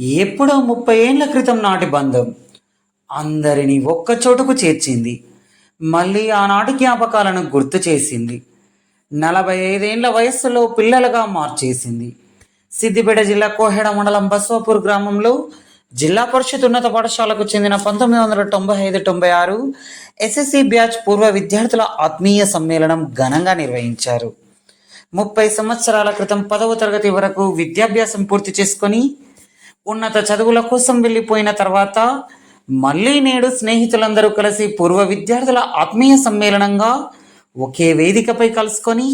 ఎప్పుడో ముప్పై ఏండ్ల క్రితం నాటి బంధం. అందరినీ ఒక్క చోటుకు చేర్చింది. మళ్ళీ ఆనాటి జ్ఞాపకాలను గుర్తు చేసింది. నలభై ఐదేండ్ల వయస్సులో పిల్లలుగా మార్చేసింది. సిద్దిపేట జిల్లా కోహెడ మండలం బస్వాపూర్ గ్రామంలో జిల్లా పరిషత్ ఉన్నత పాఠశాలకు చెందిన పంతొమ్మిది వందల తొంభై ఐదు తొంభై ఆరు ఎస్ఎస్సి బ్యాచ్ పూర్వ విద్యార్థుల ఆత్మీయ సమ్మేళనం ఘనంగా నిర్వహించారు. ముప్పై సంవత్సరాల క్రితం పదవ తరగతి వరకు విద్యాభ్యాసం పూర్తి చేసుకొని ఉన్నత చదువుల కోసం వెళ్ళిపోయిన తర్వాత మళ్ళీ నేడు స్నేహితులందరూ కలిసి పూర్వ విద్యార్థుల ఆత్మీయ సమ్మేళనంగా ఒకే వేదికపై కలుసుకొని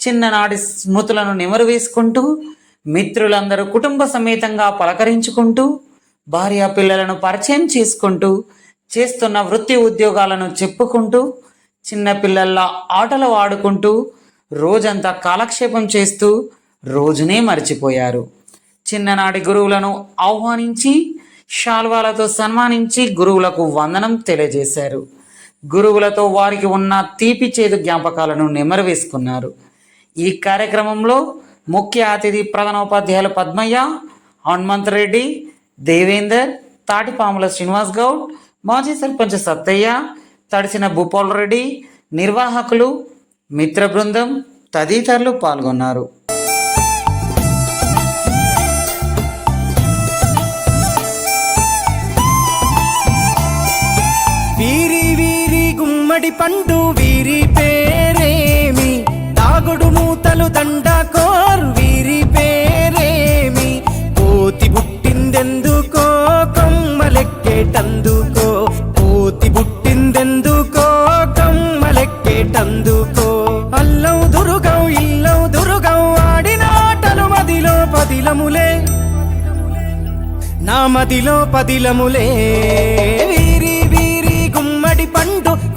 చిన్ననాటి స్మృతులను నెమరు వేసుకుంటూ మిత్రులందరూ కుటుంబ సమేతంగా పలకరించుకుంటూ భార్య పిల్లలను పరిచయం చేసుకుంటూ చేస్తున్న వృత్తి ఉద్యోగాలను చెప్పుకుంటూ చిన్నపిల్లల్లా ఆటలు ఆడుకుంటూ రోజంతా కాలక్షేపం చేస్తూ రోజునే మర్చిపోయారు. చిన్ననాటి గురువులను ఆహ్వానించి శాల్వాలతో సన్మానించి గురువులకు వందనం తెలియజేశారు. గురువులతో వారికి ఉన్న తీపి చేదు జ్ఞాపకాలను నెమరు వేసుకున్నారు. ఈ కార్యక్రమంలో ముఖ్య అతిథి ప్రధానోపాధ్యాయులు పద్మయ్య హనుమంత్ రెడ్డి దేవేందర్ తాటిపాముల శ్రీనివాస్ గౌడ్ మాజీ సర్పంచ్ సత్తయ్య తడిసిన భూపాల్ రెడ్డి నిర్వాహకులు మిత్ర బృందం తదితరులు పాల్గొన్నారు. గుమ్మడి పండు వీరి పేరేమి? తాగుడు మూతలు దండ కోరు వీరి పేరేమి? కోతి పుట్టిందెందుకో కమ్మలెక్కేటందుకో? కోతి పుట్టిందెందుకో కమ్మలెక్కేటందుకో? అల్లం దురుగం ఇల్లం దురుగం ఆడినాటలు మదిలో పదిలములే. నా మదిలో పదిలములే. వీరి వీరి గుమ్మడి పండు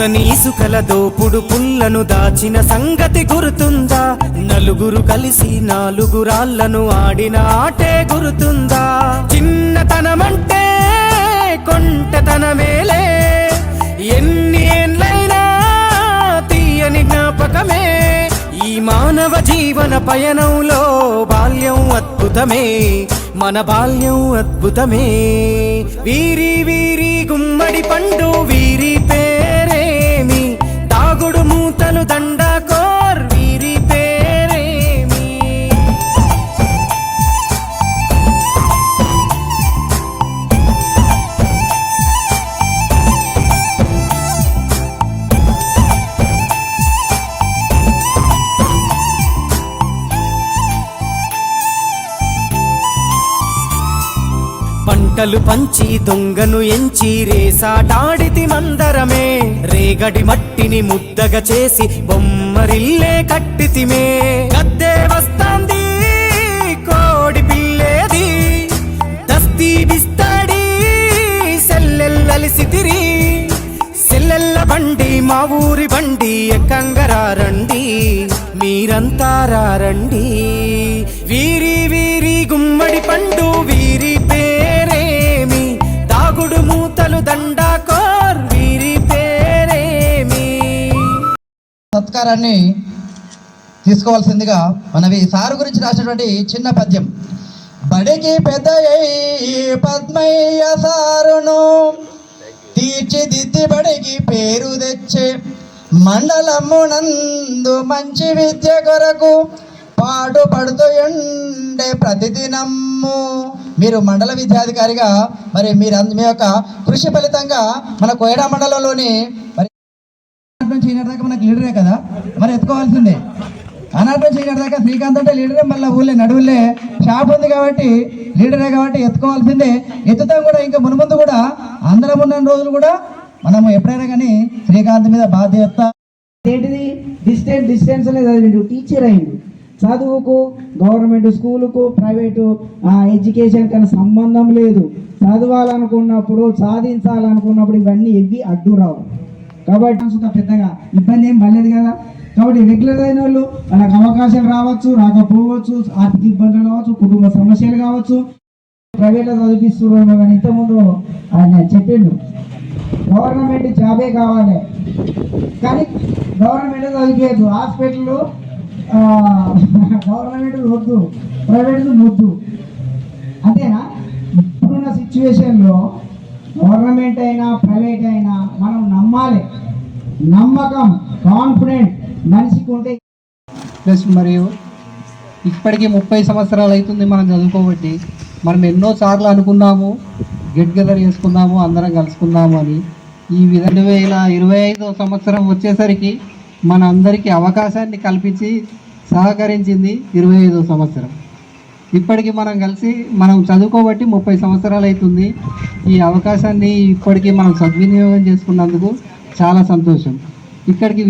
మెత్తని దోపుడు పుల్లను దాచిన సంగతి గుర్తుందా? నలుగురు కలిసి నాలుగు రాళ్ళను ఆడిన ఆటే గుర్తుందా? చిన్నతనమంటే కొంటతనమేలే. ఎన్ని ఏండ్లైనా తీయని జ్ఞాపకమే. ఈ మానవ జీవన పయనంలో బాల్యం అద్భుతమే. మన బాల్యం అద్భుతమే. వీరి వీరి గుమ్మడి పండు వీరి మాటలు పంచి దొంగను ఎంచి రేసాటాడితి మందరమే. రేగడి మట్టిని ముద్దగా చేసి బొమ్మరిల్లే కట్టితిమే. గద్దే వస్తాంది కోడి పిల్లేది. దస్తీ బిస్తాడి సెల్లెల్లలిసితిరి సెల్లెల్ల బండి మా ఊరి బండి ఎక్కంగరారండి మీరంతా రండి. వీరి వీరి గుమ్మడి పండు వీరి సత్కారాన్ని తీసుకోవాల్సిందిగా మనవి. సారు గురించి రాసినటువంటి చిన్న పద్యం. బడికి పెద్ద పద్మయ్య సారును తీర్చిదిద్ది బడికి పేరు తెచ్చే మండలమునందు మంచి విద్య కొరకు పాటు పడుతూ ఉండే ప్రతిదినము. మీరు మండల విద్యాధికారిగా మరి మీరు అంద- మీ యొక్క కృషి ఫలితంగా మన కోయడా మండలంలోని మరి ఆనాటి నుంచి ఈనాటి దాకా మనకు లీడరే కదా? మరి ఎత్తుకోవాల్సిందే. ఆనాటి నుంచి ఈనాటి దాకా శ్రీకాంత్ అంటే లీడరే మళ్ళీ ఊళ్ళే నడువులే షాప్ ఉంది కాబట్టి లీడరే కాబట్టి ఎత్తుకోవాల్సిందే. ఎత్తుతాం కూడా ఇంకా మునుముందు కూడా అందరం ఉన్న రోజులు కూడా మనం ఎప్పుడైనా కానీ శ్రీకాంత్ మీద బాధ్యత ఏంటిది? డిస్టెన్స్ డిస్టెన్స్ అనేది టీచర్ అయింది చదువుకు గవర్నమెంట్ స్కూలుకు ప్రైవేటు ఎడ్యుకేషన్ కన్నా సంబంధం లేదు. చదవాలనుకున్నప్పుడు సాధించాలనుకున్నప్పుడు ఇవన్నీ ఎవ్వి అడ్డు రావు. కాబట్టి పెద్దగా ఇబ్బంది ఏం పడలేదు కదా. కాబట్టి రెగ్యులర్ అయిన వాళ్ళు వాళ్ళకి అవకాశాలు రావచ్చు రాకపోవచ్చు ఆర్థిక ఇబ్బందులు కావచ్చు కుటుంబ సమస్యలు కావచ్చు. ప్రైవేట్లో చదివిస్తున్నాను కానీ ఇంతకుముందు ఆయన చెప్పిండు గవర్నమెంట్ జాబే కావాలి. కానీ గవర్నమెంట్ చదివేయద్దు హాస్పిటల్ గవర్నమెంట్ వద్దు ప్రైవేట్ వద్దు. అంతేనా? ఇప్పుడున్న సిచ్యువేషన్లో గవర్నమెంట్ అయినా ప్రైవేట్ అయినా మనం నమ్మాలి. నమ్మకం కాన్ఫిడెంట్ మనిషికి ఉంటే ప్లస్ మరియు ఇప్పటికీ ముప్పై సంవత్సరాలు అవుతుంది మనం చదువుకోబట్టి. మనం ఎన్నో సార్లు అనుకున్నాము గెట్ గెదర్ చేసుకుందాము అందరం కలుసుకుందాము అని. ఈ విధ రెండు వేల ఇరవై ఐదో సంవత్సరం వచ్చేసరికి మన అందరికీ అవకాశాన్ని కల్పించి సహకరించింది ఇరవై ఐదో సంవత్సరం. ఇప్పటికీ మనం కలిసి మనం చదువుకోబట్టి ముప్పై సంవత్సరాలు అవుతుంది. ఈ అవకాశాన్ని ఇప్పటికీ మనం సద్వినియోగం చేసుకున్నందుకు చాలా సంతోషం. ఇక్కడికి